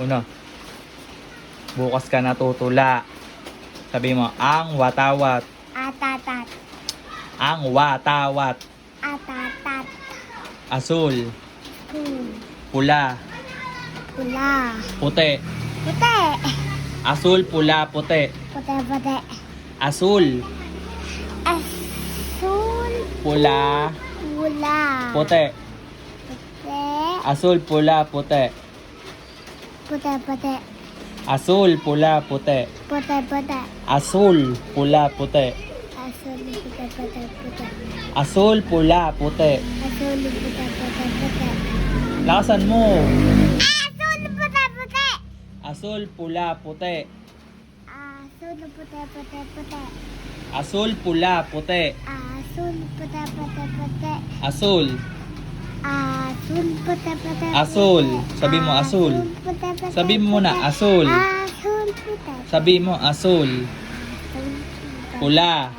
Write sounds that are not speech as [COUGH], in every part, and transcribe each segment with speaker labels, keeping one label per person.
Speaker 1: Una. Bukas ka natutula. Sabi mo, ang watawat.
Speaker 2: Atatat.
Speaker 1: Ang watawat.
Speaker 2: Atatat.
Speaker 1: Asul.
Speaker 2: Hmm.
Speaker 1: Pula.
Speaker 2: Pula.
Speaker 1: Puti.
Speaker 2: Puti.
Speaker 1: Asul, pula, puti.
Speaker 2: Puti, puti.
Speaker 1: Asul.
Speaker 2: Asul.
Speaker 1: Pula.
Speaker 2: Pula.
Speaker 1: Puti.
Speaker 2: Puti.
Speaker 1: Asul, pula, puti.
Speaker 2: Puti, puti.
Speaker 1: Asul, pula, puti.
Speaker 2: Puti, puti.
Speaker 1: Asul, pula, puti.
Speaker 2: Asul. Puti, puti, puti.
Speaker 1: Asul, pula, puti.
Speaker 2: Asul. Puti, puti, puti.
Speaker 1: Lakasan mo.
Speaker 2: Asul. Puti, puti.
Speaker 1: Asul, pula, puti.
Speaker 2: Asul. Puti, puti, puti.
Speaker 1: Asul, pula, puti.
Speaker 2: Asul. Puti, puti, puti.
Speaker 1: Asul.
Speaker 2: Asul.
Speaker 1: Asul. Sabi mo, asul. Sabi mo
Speaker 2: puti.
Speaker 1: asul.
Speaker 2: Asul.
Speaker 1: Sabi mo, asul. Pula.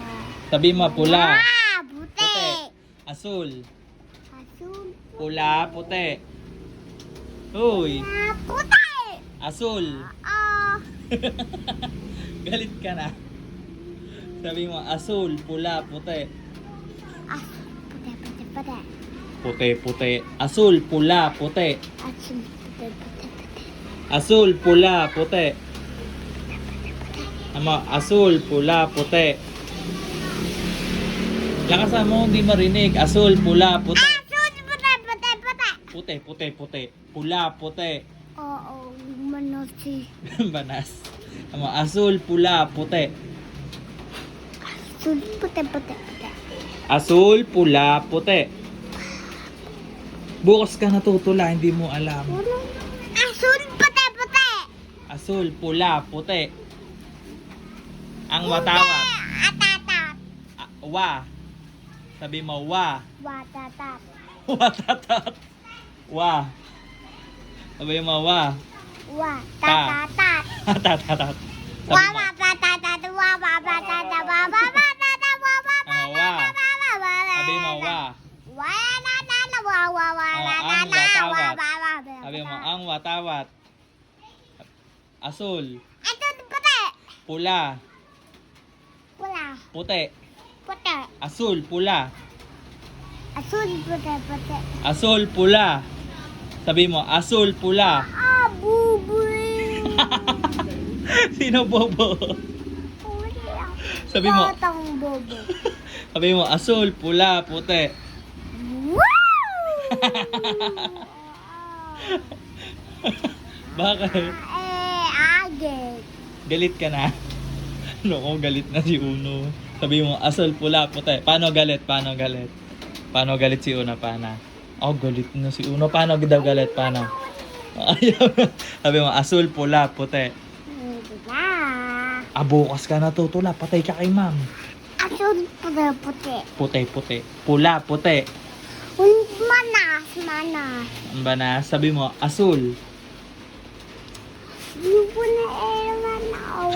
Speaker 1: Sabi mo, pula.
Speaker 2: Ah, puti.
Speaker 1: Asul.
Speaker 2: Asul.
Speaker 1: Pula, puti. Uy.
Speaker 2: Ah, puti.
Speaker 1: Asul.
Speaker 2: Ah, [LAUGHS]
Speaker 1: Galit ka na. Sabi mo, asul, pula, puti.
Speaker 2: ah, puti, puti, puti.
Speaker 1: Puti, puti. Asul, pula, puti.
Speaker 2: Asul. Puti, puti, puti.
Speaker 1: Asul, pula, puti. Ama, asul, pula, puti. Lakasan mo, hindi marinig. Asul, pula, puti.
Speaker 2: Asul. Puti, puti, puti.
Speaker 1: Puti, puti, puti. Pula, puti.
Speaker 2: Oo, manosi.
Speaker 1: Banas. [LAUGHS] Ama, asul, pula, puti.
Speaker 2: Asul. Puti, puti, puti.
Speaker 1: Asul, pula, puti. Bukas ka natutula, hindi mo alam.
Speaker 2: Asul. Puti, puti.
Speaker 1: Asul, pula, puti. Ang watawat.
Speaker 2: Atatat.
Speaker 1: Ah, wa. Sabi mo, wa.
Speaker 2: Watatat. [LAUGHS]
Speaker 1: Watatat. Wa. Sabi mo, wa.
Speaker 2: Watatatat. [LAUGHS]
Speaker 1: Tatatat. Sabi mo,
Speaker 2: Wawapatatat. Wawapatatat. Wawapatatat.
Speaker 1: Sabi mo, ang watawat. Asul,
Speaker 2: Ito, puti.
Speaker 1: pula,
Speaker 2: Pula.
Speaker 1: puti.
Speaker 2: Puti.
Speaker 1: Asul, pula.
Speaker 2: Asul, puti, puti.
Speaker 1: Asul, pula. Sabi mo, asul, pula.
Speaker 2: Ah, buboy. [LAUGHS]
Speaker 1: Sino bobo? Sabi mo,
Speaker 2: Batang bobo. [LAUGHS]
Speaker 1: sabi mo, asul, pula, puti. [LAUGHS] [LAUGHS] Bakit?
Speaker 2: Eh, agit.
Speaker 1: Galit ka na. [LAUGHS] Ano ko, galit na si Uno. Sabi mo, asul, pula, puti. Paano galit? Paano galit? Paano galit si Uno? Paano? Oh, galit na si Uno. Paano daw galit? Paano? [LAUGHS] Sabi mo, asul, pula, puti.
Speaker 2: Na.
Speaker 1: Ah, bukas ka natutula. Patay ka kay ma'am.
Speaker 2: Asul, puti, puti.
Speaker 1: Puti, puti. Pula, puti.
Speaker 2: Manas, manas.
Speaker 1: Manas, sabi mo, asul.
Speaker 2: You wanna ever know